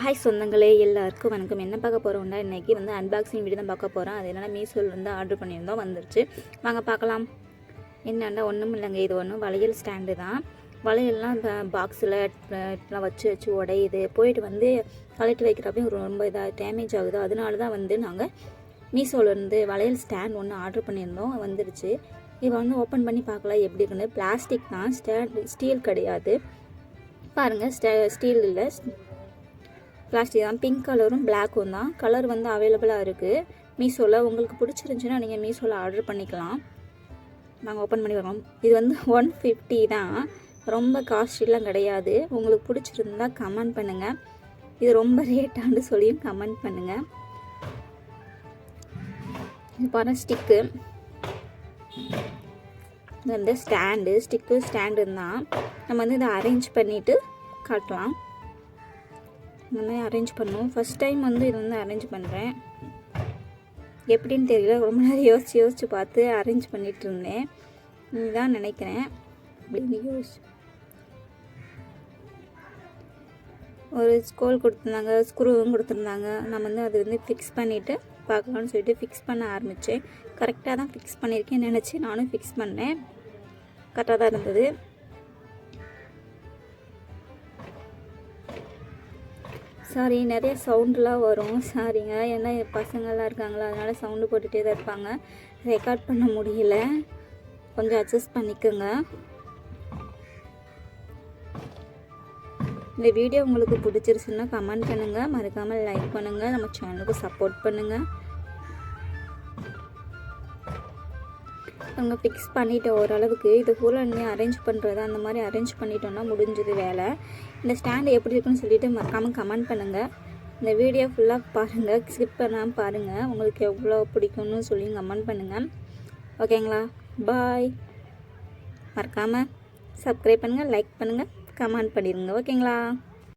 Hi சொந்தங்களே எல்லாருக்கும் வணக்கம். என்ன பார்க்க போகிறோம்னா இன்றைக்கி வந்து அன்பாக்சிங் வீடியோ தான் பார்க்க போகிறோம் அது என்னென்னா மீஷோவில் வந்து ஆர்டர் பண்ணியிருந்தோம். வந்துருச்சு. வாங்க பார்க்கலாம். என்னென்னா ஒன்றும் இல்லைங்க. இது ஒன்றும் வளையல் ஸ்டாண்டு தான். வளையல்லாம் பாக்ஸில் பாக்ஸில் வச்சு வச்சு உடையுது. போயிட்டு வந்து கலெக்ட் வைக்கிறப்பையும் ரொம்ப இதாக டேமேஜ் ஆகுது. அதனால தான் வந்து நாங்கள் மீஷோலேருந்து வளையல் ஸ்டாண்ட் ஒன்று ஆர்டர் பண்ணியிருந்தோம். வந்துருச்சு. இதை வந்து ஓப்பன் பண்ணி பார்க்கலாம். எப்படி இருக்குன்னு. பிளாஸ்டிக் தான். ஸ்டாண்ட் ஸ்டீல் கிடையாது. பாருங்கள் ஸ்டே ஸ்டீல் இல்லை. பிளாஸ்டிக் தான். பிங்க் கலரும் பிளாக்கும் தான். கலர் வந்து அவைலபிளாக இருக்குது மீஷோவில் உங்களுக்கு பிடிச்சிருந்துச்சுன்னா நீங்கள் மீஷோவில் ஆர்டர் பண்ணிக்கலாம். நாங்கள் ஓப்பன் பண்ணி வரோம் இது வந்து ஒன் ஃபிஃப்டி தான். ரொம்ப காஸ்ட்லிலாம் கிடையாது. உங்களுக்கு பிடிச்சிருந்தா கமெண்ட் பண்ணுங்கள் இது ரொம்ப ரேட்டான்னு சொல்லியும் கமெண்ட் பண்ணுங்கள் இது பாருங்கள் ஸ்டிக்கு இது வந்து ஸ்டாண்டு ஸ்டிக்கு ஸ்டாண்டு தான் நம்ம வந்து இதை அரேஞ்ச் பண்ணிவிட்டு காட்டலாம். இந்த மாதிரி அரேஞ்ச் பண்ணுவோம். ஃபஸ்ட் டைம் வந்து இது வந்து அரேஞ்ச் பண்ணுறேன் எப்படின்னு தெரியல. ரொம்ப நேரம் யோசித்து யோசித்து பார்த்து அரேஞ்ச் பண்ணிகிட்டு இருந்தேன். இதுதான் நினைக்கிறேன். அப்படின்னு யோசிச்சு. ஒரு ஸ்கோல் கொடுத்துருந்தாங்க ஸ்க்ரூவும் கொடுத்துருந்தாங்க. நம்ம வந்து அது வந்து ஃபிக்ஸ் பண்ணிவிட்டு பார்க்கலாம்னு சொல்லிட்டு ஃபிக்ஸ் பண்ண ஆரம்பித்தேன் கரெக்டாக தான் ஃபிக்ஸ் பண்ணியிருக்கேன் நினச்சி நானும் ஃபிக்ஸ் பண்ணேன். கரெக்டாக தான் இருந்தது. சாரி நிறைய சவுண்டெலாம் வரும். சாரிங்க ஏன்னா என் பசங்கள்லாம் இருக்காங்களா அதனால் சவுண்டு போட்டுகிட்டே தான் இருப்பாங்க. ரெக்கார்ட் பண்ண முடியல. கொஞ்சம் அட்ஜஸ்ட் பண்ணிக்கோங்க. இந்த வீடியோ உங்களுக்கு பிடிச்சிருச்சுன்னா கமெண்ட் பண்ணுங்கள் மறக்காமல் லைக் பண்ணுங்கள் நம்ம சேனலுக்கு சப்போர்ட் பண்ணுங்கள் நாங்கள் ஃபிக்ஸ் பண்ணிட்டோம் ஓரளவுக்கு. இது ஃபுல்லாக நீ அரேஞ்ச் பண்ணுறது அந்த மாதிரி அரேஞ்ச் பண்ணிட்டோன்னா முடிஞ்சது வேலை. இந்த ஸ்டாண்டு எப்படி இருக்குன்னு சொல்லிட்டு மறக்காமல் கமெண்ட் பண்ணுங்கள் இந்த வீடியோ ஃபுல்லாக பாருங்கள் ஸ்கிப் பண்ணாமல் பாருங்கள் உங்களுக்கு எவ்வளோ பிடிக்கும்னு சொல்லி கமெண்ட் பண்ணுங்கள் ஓகேங்களா பாய் மறக்காமல் சப்ஸ்கிரைப் பண்ணுங்கள் லைக் பண்ணுங்கள் கமெண்ட் பண்ணிடுங்க ஓகேங்களா